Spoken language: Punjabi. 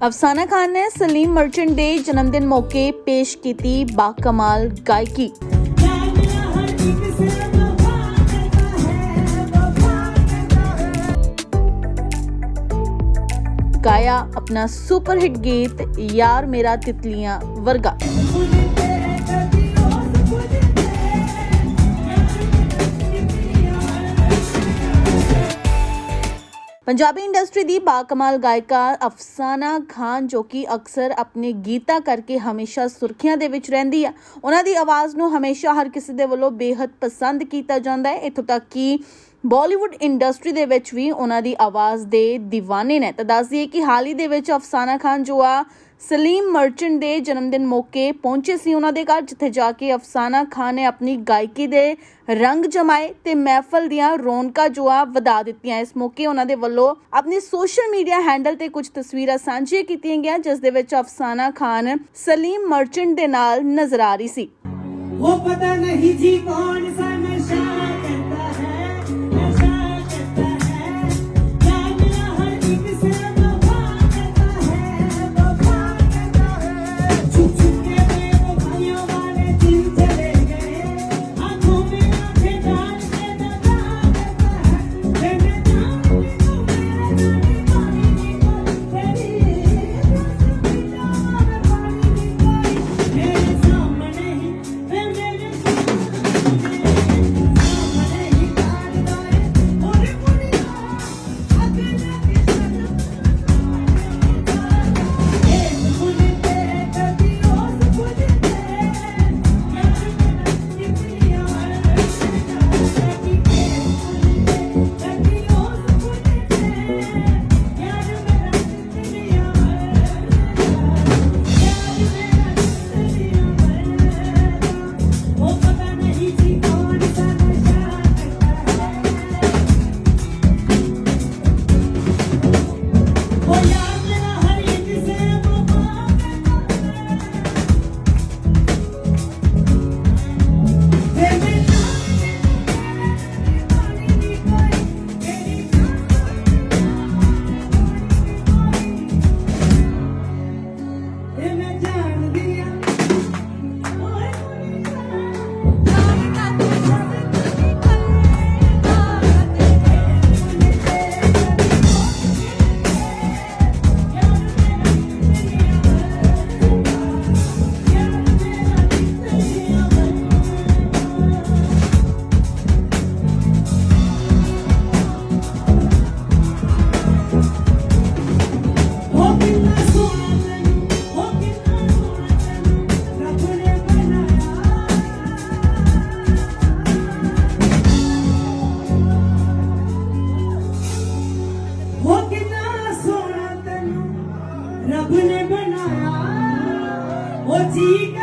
ਅਫਸਾਨਾ ਖਾਨ ਨੇ ਸਲੀਮ ਮਰਚੈਂਟ ਦੇ ਜਨਮ ਦਿਨ ਮੌਕੇ ਪੇਸ਼ ਕੀਤੀ ਬਾਕਮਾਲ ਗਾਇਕੀ ਗਾਇਆ ਆਪਣਾ ਸੁਪਰ ਹਿੱਟ ਗੀਤ ਯਾਰ ਮੇਰਾ ਤਿਤਲੀਆਂ ਪੰਜਾਬੀ ਇੰਡਸਟਰੀ ਦੀ ਬਾਕਮਾਲ ਗਾਇਕਾ ਅਫਸਾਨਾ ਖਾਨ, ਜੋ ਕਿ ਅਕਸਰ ਆਪਣੇ ਗੀਤਾਂ ਕਰਕੇ ਹਮੇਸ਼ਾ ਸੁਰਖੀਆਂ ਦੇ ਵਿੱਚ ਰਹਿੰਦੀ ਆ, ਉਹਨਾਂ ਦੀ ਆਵਾਜ਼ ਨੂੰ ਹਮੇਸ਼ਾ ਹਰ ਕਿਸੇ ਦੇ ਵੱਲੋਂ ਬੇहद ਪਸੰਦ ਕੀਤਾ ਜਾਂਦਾ ਹੈ। ਇੱਥੋਂ ਤੱਕ ਕਿ ਬਾਲੀਵੁੱਡ ਇੰਡਸਟਰੀ ਦੇ ਵਿੱਚ ਵੀ ਉਹਨਾਂ ਦੀ ਆਵਾਜ਼ ਦੇ دیਵਾਨੇ ਨੇ। ਤਾਂ ਦੱਸ ਦਈਏ ਕਿ ਹਾਲ ਹੀ ਦੇ ਵਿੱਚ ਅਫਸਾਨਾ ਖਾਨ ਜੋ ਆ, ਸਲੀਮ ਮਰਚੈਂਟ ਦੇ ਜਨਮ ਦਿਨ ਮੌਕੇ ਪਹੁੰਚੇ ਸੀ ਉਹਨਾਂ ਦੇ ਘਰ, ਜਿੱਥੇ ਜਾ ਕੇ ਅਫਸਾਨਾ ਖਾਨ ਨੇ ਆਪਣੀ ਗਾਇਕੀ ਦੇ ਰੰਗ ਜਮਾਏ ਤੇ ਮਹਿਫਲ ਦੀਆਂ ਰੌਣਕਾਂ ਜੋ ਆ ਵਧਾ ਦਿੱਤੀਆਂ। ਇਸ ਮੌਕੇ ਉਹਨਾਂ ਦੇ ਵੱਲੋਂ ਆਪਣੀ ਸੋਸ਼ਲ ਮੀਡੀਆ ਹੈਂਡਲ ਤੇ ਕੁਝ ਤਸਵੀਰਾਂ ਸਾਂਝੀਆਂ ਕੀਤੀਆਂ ਗਿਆ ਜਿਸ ਦੇ ਵਿੱਚ ਅਫਸਾਨਾ ਖਾਨ ਸਲੀਮ ਮਰਚੈਂਟ ਦੇ ਨਾਲ ਨਜ਼ਰ ਆ ਰਹੀ ਸੀ। ਉਹ ਪਤਾ ਨਹੀਂ ਜੀ ਕੌਣ ਸਾ ਨਸ਼ਾ सोना तनु रब ने बनाया वो जी